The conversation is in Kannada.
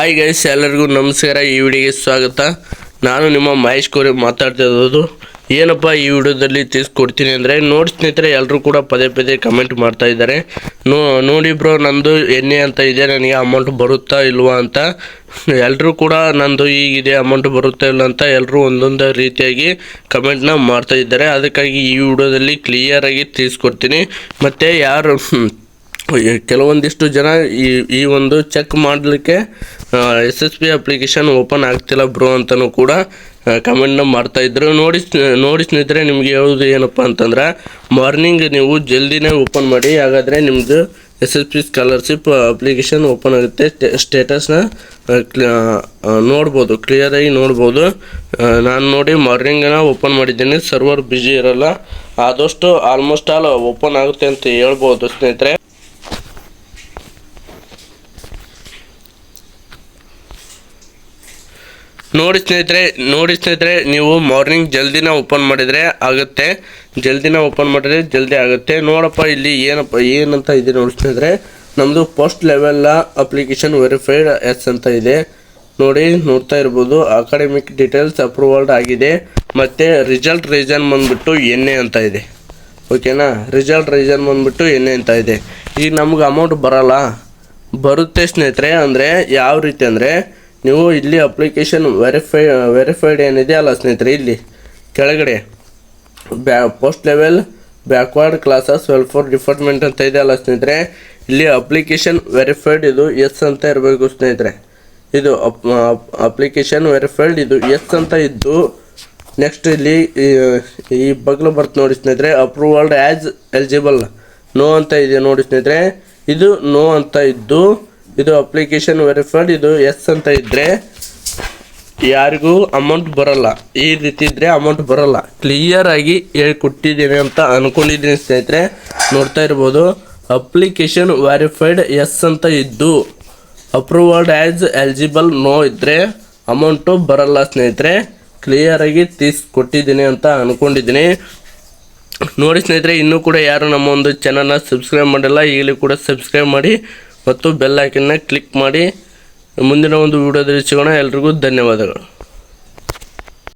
ಹಾಯ್ ಗೈಸ್ ಎಲ್ಲರಿಗೂ ನಮಸ್ಕಾರ. ಈ ವಿಡಿಯೋಗೆ ಸ್ವಾಗತ. ನಾನು ನಿಮ್ಮ ಮಹೇಶ್ ಕೋರಿ ಮಾತಾಡ್ತಾ ಇರೋದು. ಏನಪ್ಪ ಈ ವಿಡಿಯೋದಲ್ಲಿ ತಿಳಿಸ್ಕೊಡ್ತೀನಿ ಅಂದರೆ, ನೋಡಿ ಸ್ನೇಹಿತರೆ ಎಲ್ಲರೂ ಕೂಡ ಪದೇ ಪದೇ ಕಮೆಂಟ್ ಮಾಡ್ತಾ ಇದ್ದಾರೆ. ನೋ, ನೋಡಿ ಬ್ರೋ ನಂದು ಎಣ್ಣೆ ಅಂತ ಇದೆ, ನನಗೆ ಅಮೌಂಟ್ ಬರುತ್ತಾ ಇಲ್ವಾ ಅಂತ. ಎಲ್ಲರೂ ಕೂಡ ನಂದು ಈಗಿದೆ ಅಮೌಂಟ್ ಬರುತ್ತಾ ಇಲ್ಲ ಅಂತ ಎಲ್ಲರೂ ಒಂದೊಂದು ರೀತಿಯಾಗಿ ಕಮೆಂಟ್ನ ಮಾಡ್ತಾ ಇದ್ದಾರೆ. ಅದಕ್ಕಾಗಿ ಈ ವಿಡಿಯೋದಲ್ಲಿ ಕ್ಲಿಯರಾಗಿ ತಿಳಿಸ್ಕೊಡ್ತೀನಿ. ಮತ್ತು ಯಾರು ಕೆಲವೊಂದಿಷ್ಟು ಜನ ಈ ಈ ಒಂದು ಚೆಕ್ ಮಾಡಲಿಕ್ಕೆ S S P application open ಆಗ್ತಿಲ್ಲ ಬ್ರೋ ಅಂತಲೂ ಕೂಡ ಕಮೆಂಟ್ನ ಮಾಡ್ತಾ ಇದ್ರು. ನೋಡಿ ನೋಡಿ ಸ್ನೇಹಿತರೆ, ನಿಮಗೆ ಹೇಳೋದು ಏನಪ್ಪ ಅಂತಂದ್ರೆ ಮಾರ್ನಿಂಗ್ ನೀವು ಜಲ್ದಿನೇ ಓಪನ್ ಮಾಡಿ, ಹಾಗಾದರೆ ನಿಮ್ಮದು S S P scholarship application open ಆಗುತ್ತೆ. ಸ್ಟೇಟಸ್ನ ನೋಡ್ಬೋದು ಕ್ಲಿಯರಾಗಿ ನೋಡ್ಬೋದು. ನಾನು ನೋಡಿ ಮಾರ್ನಿಂಗನ್ನು ಓಪನ್ ಮಾಡಿದ್ದೀನಿ. ಸರ್ವರ್ ಬ್ಯುಸಿ ಇರಲ್ಲ. ಆದಷ್ಟು ಆಲ್ಮೋಸ್ಟ್ ಆಲ್ ಓಪನ್ ಆಗುತ್ತೆ ಅಂತ ಹೇಳ್ಬೋದು ಸ್ನೇಹಿತರೆ. ನೋಡಿ ಸ್ನೇಹಿತರೆ ನೋಡಿ ಸ್ನೇಹಿತರೆ, ನೀವು ಮಾರ್ನಿಂಗ್ ಜಲ್ದಿನ ಓಪನ್ ಮಾಡಿದರೆ ಆಗುತ್ತೆ. ಜಲ್ದಿನ ಓಪನ್ ಮಾಡಿದರೆ ಜಲ್ದಿ ಆಗುತ್ತೆ. ನೋಡಪ್ಪ, ಇಲ್ಲಿ ಏನಪ್ಪ, ಏನಂತ ಇದೆ ನೋಡಿ ಸ್ನೇಹಿತರೆ. ನಮ್ಮದು ಫಸ್ಟ್ ಲೆವೆಲ್ಲ ಅಪ್ಲಿಕೇಶನ್ ವೆರಿಫೈಡ್ ಎಸ್ ಅಂತ ಇದೆ. ನೋಡಿ, ನೋಡ್ತಾ ಇರ್ಬೋದು. ಅಕಾಡೆಮಿಕ್ ಡೀಟೇಲ್ಸ್ ಅಪ್ರೂವಲ್ಡ್ ಆಗಿದೆ. ಮತ್ತು ರಿಸಲ್ಟ್ ರೀಸನ್ ಬಂದ್ಬಿಟ್ಟು ಎಣ್ಣೆ ಅಂತ ಇದೆ. ಓಕೆನಾ ರಿಸಲ್ಟ್ ರೀಸನ್ ಬಂದ್ಬಿಟ್ಟು ಎಣ್ಣೆ ಅಂತ ಇದೆ. ಈಗ ನಮ್ಗೆ ಅಮೌಂಟ್ ಬರೋಲ್ಲ. ಬರುತ್ತೆ ಸ್ನೇಹಿತರೆ, ಅಂದರೆ ಯಾವ ರೀತಿ ಅಂದರೆ ನೀವು ಇಲ್ಲಿ ಅಪ್ಲಿಕೇಶನ್ ವೆರಿಫೈ ವೆರಿಫೈಡ್ ಏನಿದೆ ಅಲ್ಲ ಸ್ನೇಹಿತರೆ, ಇಲ್ಲಿ ಕೆಳಗಡೆ. ಬ್ಯಾ post level backward classes welfare department ಅಂತ ಇದೆ ಅಲ್ಲ ಸ್ನೇಹಿತರೆ. ಇಲ್ಲಿ ಅಪ್ಲಿಕೇಶನ್ ವೆರಿಫೈಡ್ ಇದು ಎಸ್ ಅಂತ ಇರಬೇಕು ಸ್ನೇಹಿತರೆ. ಇದು ಅಪ್ಲಿಕೇಶನ್ ವೆರಿಫೈಡ್ ಇದು ಎಸ್ ಅಂತ ಇದ್ದು ನೆಕ್ಸ್ಟ್ ಇಲ್ಲಿ, ಈ- ಬಗ್ಲು ಬರ್ತು ನೋಡಿ ಸ್ನೇಹಿತರೆ. ಅಪ್ರೂವಲ್ಡ್ ಆ್ಯಸ್ ಎಲಿಜಿಬಲ್ ನೋ ಅಂತ ಇದೆ ನೋಡಿ ಸ್ನೇಹಿತರೆ. ಇದು ನೋ ಅಂತ ಇದ್ದು ಇದು ಅಪ್ಲಿಕೇಶನ್ ವೆರಿಫೈಡ್ ಇದು ಎಸ್ ಅಂತ ಇದ್ದರೆ ಯಾರಿಗೂ ಅಮೌಂಟ್ ಬರಲ್ಲ. ಈ ರೀತಿ ಇದ್ರೆ ಅಮೌಂಟ್ ಬರಲ್ಲ. ಕ್ಲಿಯರ್ ಆಗಿ ಹೇಳ್ಕೊಟ್ಟಿದ್ದೀನಿ ಅಂತ ಅನ್ಕೊಂಡಿದ್ದೀನಿ ಸ್ನೇಹಿತರೆ. ನೋಡ್ತಾ ಇರ್ಬೋದು ಅಪ್ಲಿಕೇಶನ್ ವೆರಿಫೈಡ್ ಎಸ್ ಅಂತ ಇದ್ದು ಅಪ್ರೂವಲ್ಡ್ ಆ್ಯಸ್ ಎಲಿಜಿಬಲ್ ನೋ ಇದ್ದರೆ ಅಮೌಂಟು ಬರಲ್ಲ ಸ್ನೇಹಿತರೆ. ಕ್ಲಿಯರ್ ಆಗಿ ಕೊಟ್ಟಿದ್ದೀನಿ ಅಂತ ಅನ್ಕೊಂಡಿದ್ದೀನಿ. ನೋಡಿ ಸ್ನೇಹಿತರೆ, ಇನ್ನೂ ಕೂಡ ಯಾರು ನಮ್ಮ ಒಂದು ಚಾನಲ್ನ ಸಬ್ಸ್ಕ್ರೈಬ್ ಮಾಡಿಲ್ಲ, ಈಗಲೂ ಕೂಡ ಸಬ್ಸ್ಕ್ರೈಬ್ ಮಾಡಿ. ಮತ್ತು ಬೆಲ್ ಐಕನ್ನ ಕ್ಲಿಕ್ ಮಾಡಿ ಮುಂದಿನ ಒಂದು ವಿಡಿಯೋದಲ್ಲಿ ಸಿಗೋಣ. ಎಲ್ರಿಗೂ ಧನ್ಯವಾದಗಳು.